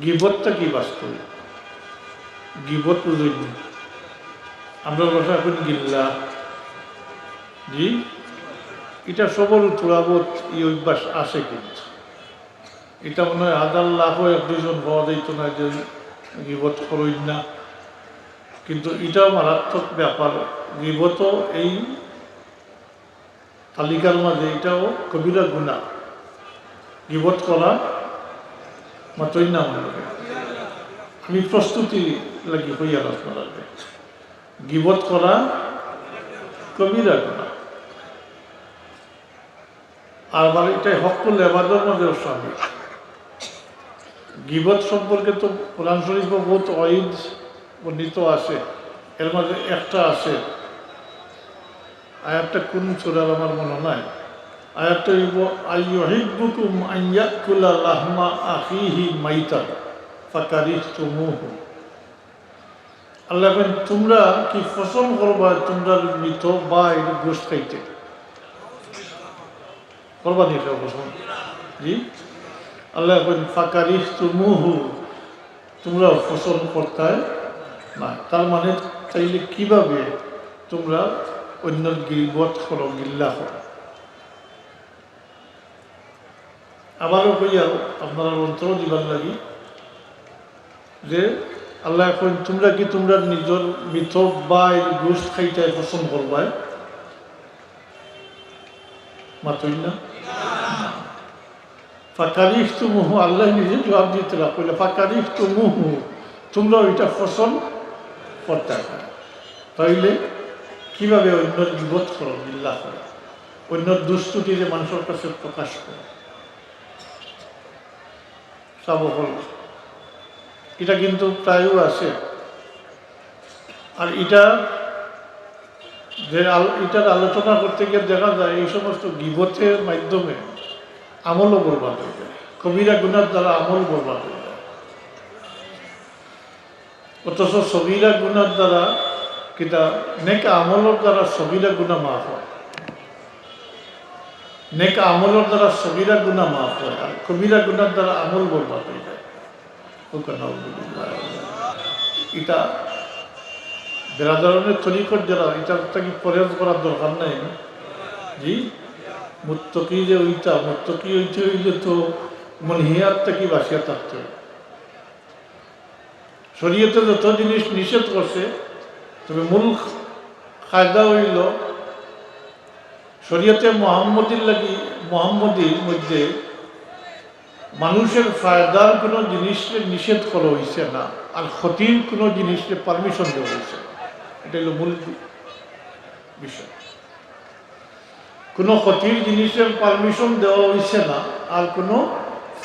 গিবতটা কি বাস্তব? গিবত বুঝইনি আমরা কথা এখন গিল্লা। জি? এটা সবর তুলাবত এই অভ্যাস আসে কিন্তু। এটা মনে হয় হাজার লাখ এক দুজন হওয়া যাইত না যে গিবত করই না। কিন্তু এটাও মারাত্মক ব্যাপার। গিবত এই তালিকার মাঝে এটাও কবিরা গুণা। গিবত করা মাত্রই না। আমি প্রস্তুতি লাগি হইয়া আপনার গিবত করা কবিরা গুণা আর এটাই হক করলে এবাদের মধ্যে স্বামী গিবত সম্পর্কে তো কোরআন শরীফ বহুত অইদ বর্ণিত আছে এর মাঝে একটা আছে আয়াতটা কোন চোরার আমার মনে নাই আয়াতটা হইব আইয়ুহিব্বুকুম আন ইয়াকুলা লাহমা আখিহি মাইতান ফাকারিহতুমুহু আল্লাহ তোমরা কি ফসল করবা? তোমরা মৃত বা এই গোষ্ঠ খাইতে? করবা নি ফসল? জি? আল্লাহ বলেন তোমরা ফসল করতে না। তার মানে চাইলে কীভাবে তোমরা অন্যের গিলবত করো, গিল্লা করো? আবারও কইয়া আপনারা অন্তর দিবার লাগি যে, আল্লাহ এখন তোমরা কি তোমরা নিজের মৃত বা গোষ্ঠ খাইতে পছন্দ করবাই? মাতই না? ফাঁকারিফ তো মুহু আল্লাহ নিজে জবাব দিতে কইলে ফাঁকারিফ তো মুহু তোমরা ওইটা পছন্দ করতে তাইলে, কীভাবে অন্যর বিবোধ করো? বিল্লাহ করো। অন্যর দুস্তুটিরে মানুষের কাছে প্রকাশ করো। সাবহল। এটা কিন্তু প্রায়ও আছে। আর এটা যে এটার আলোচনা করতে গিয়ে দেখা যায় এই সমস্ত গিবতের মাধ্যমে আমলও বরবাদ হয়ে যায়। কবিরা গুণার দ্বারা আমল বরবাদ হয়ে যায়। অথচ সবিরা গুণার দ্বারা কিতা নেক আমলের দ্বারা সবিরা গুণা মাফ হয়। নেক আমলের দ্বারা সবিরা গুণা মাফ হয়, আর কবিরা গুণার দ্বারা আমল বরবাদ হয়ে যায়। এটা বেড়াদারণের তরিকর যারা, এটা কি পরেজ করার দরকার নাই? জি, মুত্তকি যে ওইটা, মুত্তকি ওইটা হইলে তো মনহিয়ার থেকে বাসিয়া থাকতে শরীয়তে যত জিনিস নিষেধ করছে, তবে মূল কায়দা হইল শরীয়তে মোহাম্মদীর লাগি, মোহাম্মদীর মধ্যে মানুষের ফায়দার কোনো জিনিসকে নিষেধ করা হয়েছে না, আর ক্ষতির কোনো জিনিসকে পারমিশন দেওয়া হয়েছে না। এটা হলো মূল বিষয়। কোনো ক্ষতির জিনিসের পারমিশন দেওয়া হয়েছে না, আর কোনো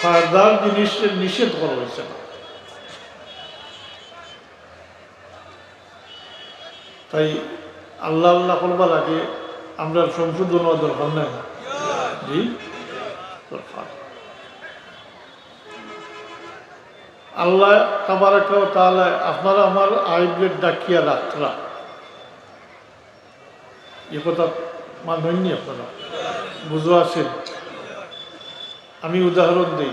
ফায়দার জিনিসের নিষেধ করা হয়েছে না। তাই আল্লাহ আল্লাহ করবার আগে আমরা সংশোধন হওয়ার দরকার নাই। জি? দরকার। আল্লাহ তাবারাকা তাহলে আপনারা আমার আইবের ডাকিয়া রাত্রা। এ কথা মাননি আপনারা। বুঝো আছেন আমি উদাহরণ দিই।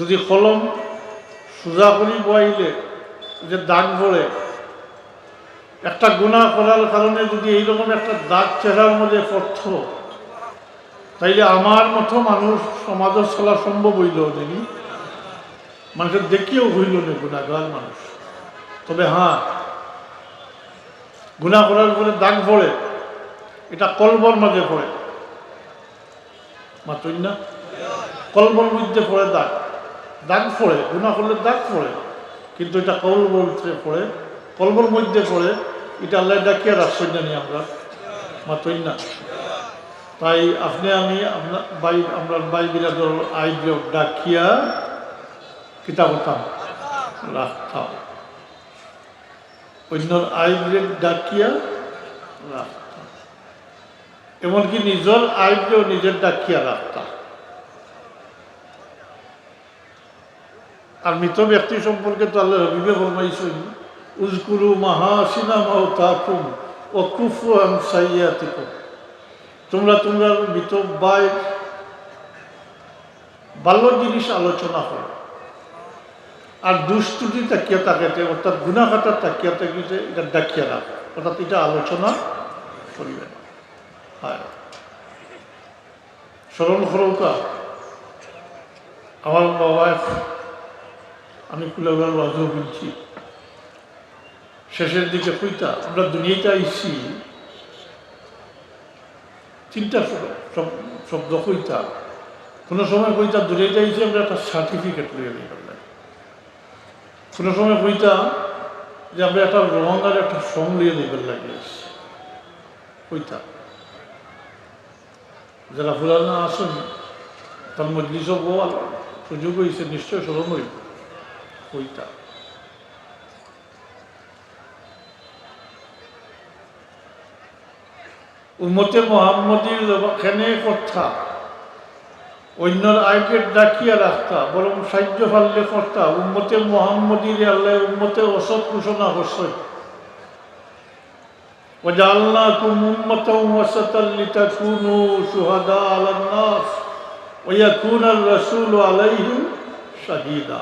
যদি কলম সোজা করি বইলে, যে দাগ পড়ে একটা গুণা করার কারণে যদি এইরকম একটা দাগ চেহারার মধ্যে পড়ত, তাইলে আমার মতো মানুষ সমাজে চলা সম্ভব হইল দেখি মানুষের দেখিয়েও হইল না গুণাগার মানুষ। তবে হ্যাঁ গুণা করার পরে দাগ পড়ে, এটা কলবর মাঝে পড়ে। মাতই না? কলবর মধ্যে পড়ে দাগ। দাগ পড়ে, গুণা করলে দাগ পড়ে, কিন্তু এটা কলবর পড়ে, কলবর মধ্যে পড়ে এটা আল্লাহ ডাকিয়ে রাখছেন জানি আমরা মাতই না। তাই আপনি, আমি আপনার বাই আমরা বাই বিরাদর আই ডাকিয়া কিতাবতাম রাখতাম। অন্যর আইব্রেক ডাকিয়া রাখতাম। এমনকি নিজের আইব্রেও নিজের ডাকিয়া রাখতাম। আর মৃত ব্যক্তি সম্পর্কে তো আল্লাহ রবিবে ফরমাইছেন। উজকুরু মাহাসিনা মাও তাকুম ও কুফু আম সাইয়াতিকুম। তোমরা তোমরা মৃত বাই ভালো জিনিস আলোচনা করো। আর দুষ্টুটি তাকিয়ে তাকাতে অর্থাৎ গুণাঘাটার তাকিয়ে তাকিয়ে এটা ডাকিয়ে রাখ অর্থাৎ এটা আলোচনা করিবে না। হয়। স্মরণ করৌকা আমার বাবা আমি কুলাবার ওয়াজও বলছি। শেষের দিকে কইতা, আমরা দুনিয়াতে আইছি, তিনটা শব্দ- শব- কইতা। কোনো সময় কইতা, দুনিয়াতে আইছি, আমরা একটা সার্টিফিকেট লইয়া গেলাম। কোনো সময় কইতা যে আমরা একটা রং আর একটা সং লিয়ে নিবার লাগিয়েছি কইতা। যারা ফুলানা আসেন তার মজলিস বল, সুযোগ হয়েছে নিশ্চয় স্মরণ হইব কইতা। উম্মতে মোহাম্মদীর খেনে কথা অন্যর আয়কে ডাকিয়া রাখতা বরং সাহায্য ফাললে কর্তা উম্মতে মোহাম্মদীর আল্লাহ উম্মতে অসৎ ঘোষণা করছে وجعلناكم أمة وسطا لتكونوا شهداء على الناس ويكون الرسول عليهم شهيدا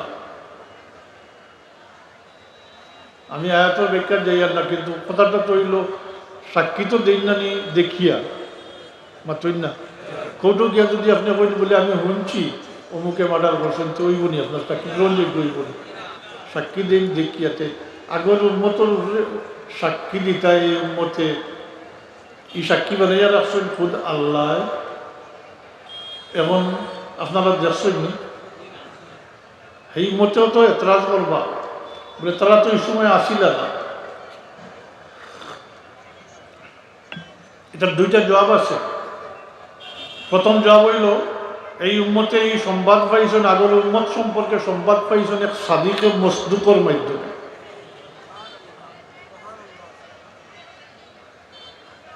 আমি আয়াতের বেকার যাইয়ার না কিন্তু কথাটা তো হইল সাক্ষী তো দেখিয়া মাত্রই না কৌটো গিয়া যদি আপনি কইন বলে আমি শুনছি, অমুকে মার্ডার করছেন, তো ওইব নি, আপনার সাক্ষী গ্রহণযোগ্য হইব নি। সাক্ষী দিন দেখিয়াতে, আগর উন্মতর উপরে সাক্ষী দিতা, এই উন্মতে এই সাক্ষী বানাইয়া রাখছেন খুদ আল্লাহ। এবং আপনারা দেখছেন নি? সেই মতেও তো এতরাজ করবা। বলে তারা তো এই সময় আসিল না। এটার দুইটা জবাব আছে। প্রথম জবাব হইল, এই উম্মতে এই সংবাদ পাইছেন আগর উম্মত সম্পর্কে সংবাদ পাইছেন এক সাদিকে মসদুকর মাধ্যমে।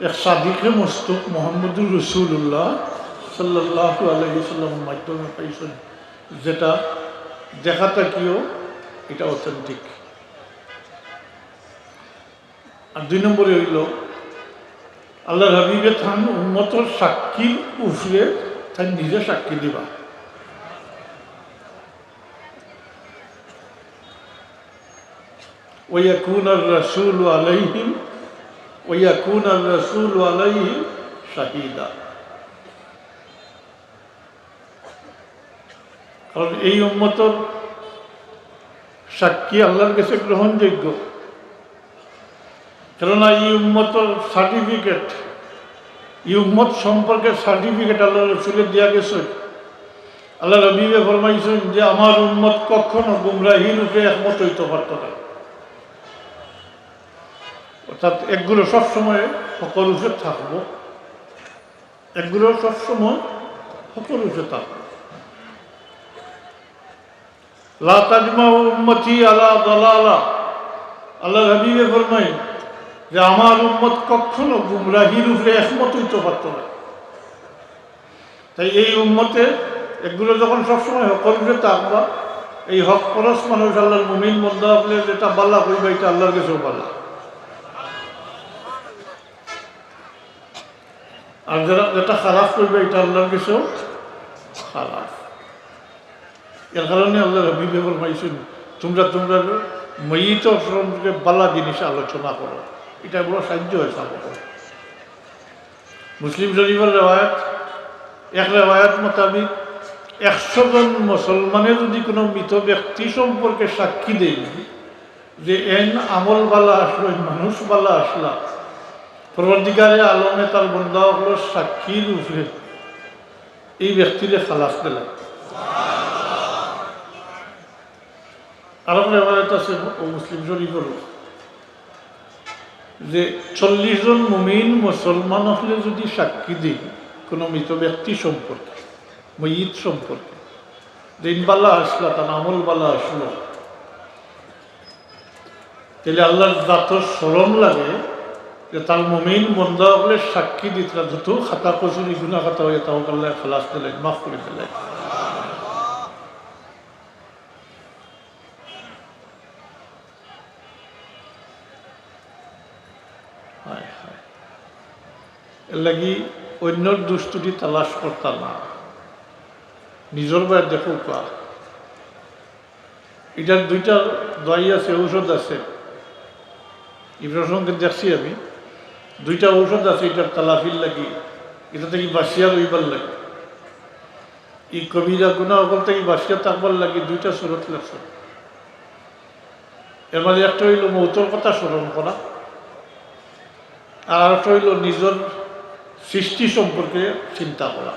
এক সাদিকে মস্তুক মোহাম্মদুর রসুল্লাহ সাল্লাহ আলহিসাল্লামের মাধ্যমে পাইছেন যেটা দেখাটা কিও এটা অথেন্টিক আর দুই নম্বরে হইল আল্লাহ হাবিবে থান উন্মতর সাক্ষীর উফরে তাই নিজে সাক্ষী দিবা ويكون الرسول عليهم ويكون الرسول عليهم شهيدا কারণ এই উম্মতর সাক্ষী আল্লাহর কাছে গ্রহণযোগ্য কেননা এই উম্মতর সার্টিফিকেট এই উম্মত সম্পর্কে সার্টিফিকেট আল্লাহ রসুলের দেওয়া গেছে। আল্লাহ রবিবে ফরমাইছেন যে, আমার উম্মত কখনো গুমরাহী রূপে একমত হইতে পারত না। অর্থাৎ একগুলো সবসময় সকল রূপে থাকব। একগুলো সবসময় সকল রূপে থাকব। লা তাজমা উম্মতি আলা দলালা। আল্লাহ হাবিবে ফরমাই যে আমার উম্মত কখনো গুমরাহির উপরে একমত হইতে পারত না। তাই এই উম্মতে এগুলো যখন সবসময় হকর উপরে থাকবা এই হক পরশ মানুষ আল্লাহর মুমিন মন্দা আপনি যেটা বাল্লা কইবা এটা আল্লাহর কাছেও বাল্লা। আর যারা যেটা খারাপ করবে, এটা আল্লাহর কাছেও খারাপ এর কারণে আল্লাহ রবিবে ফরমাইছেন, তোমরা তোমরা ময়িত সম্পর্কে বালা জিনিস আলোচনা করো। এটা বড় সাহায্য হয়েছে আমাকে মুসলিম শরীফের রেওয়ায়ত, এক রেওয়ায়ত মোতাবিক একশো জন মুসলমানের যদি কোনো মৃত ব্যক্তি সম্পর্কে সাক্ষী দেয়, যে এন আমল বালা আসলো মানুষ বালা আসলা, পরবর্তীকালে আলমে তার বন্ধা হলো সাক্ষীর উপরে এই ব্যক্তিরে খালাস দিলেন আরব রেওয়ায়ত আছে মুসলিম শরীফের যে চল্লিশ জন মুমিন মুসলমান হলে যদি সাক্ষী দিই, কোনো মৃত ব্যক্তি সম্পর্কে ময়িত সম্পর্কে দিনবালা আসলা, তার আমলবালা আসলো। তাহলে আল্লাহর যত সরম লাগে যে তার মমিন মন্দা হলে সাক্ষী দিত, যত খাতা কচুরি গুণা খাতা হয়ে তাও আল্লাহ খালাস দিলেন, মাফ করে দিলেন। লাগি অন্যর দুষ্টুটি তালাশ করতাম না। নিজের বাইর দেখো কা। এটার দুইটা দই আছে, ঔষধ আছে। ইব্রাহিম সঙ্গে দেখছি আমি। দুইটা ঔষধ আছে এটার তালাফিল লাগি। এটা থেকে বাসিয়া লইবার লাগে। এই কবিরা গুণা অকল থেকে বাসিয়া থাকবার লাগে, দুইটা সুরত লাগছে। এর মাঝে একটা হইল মৌতর কথা স্মরণ করা। আর একটা হইল নিজের সৃষ্টি সম্পর্কে চিন্তা করা।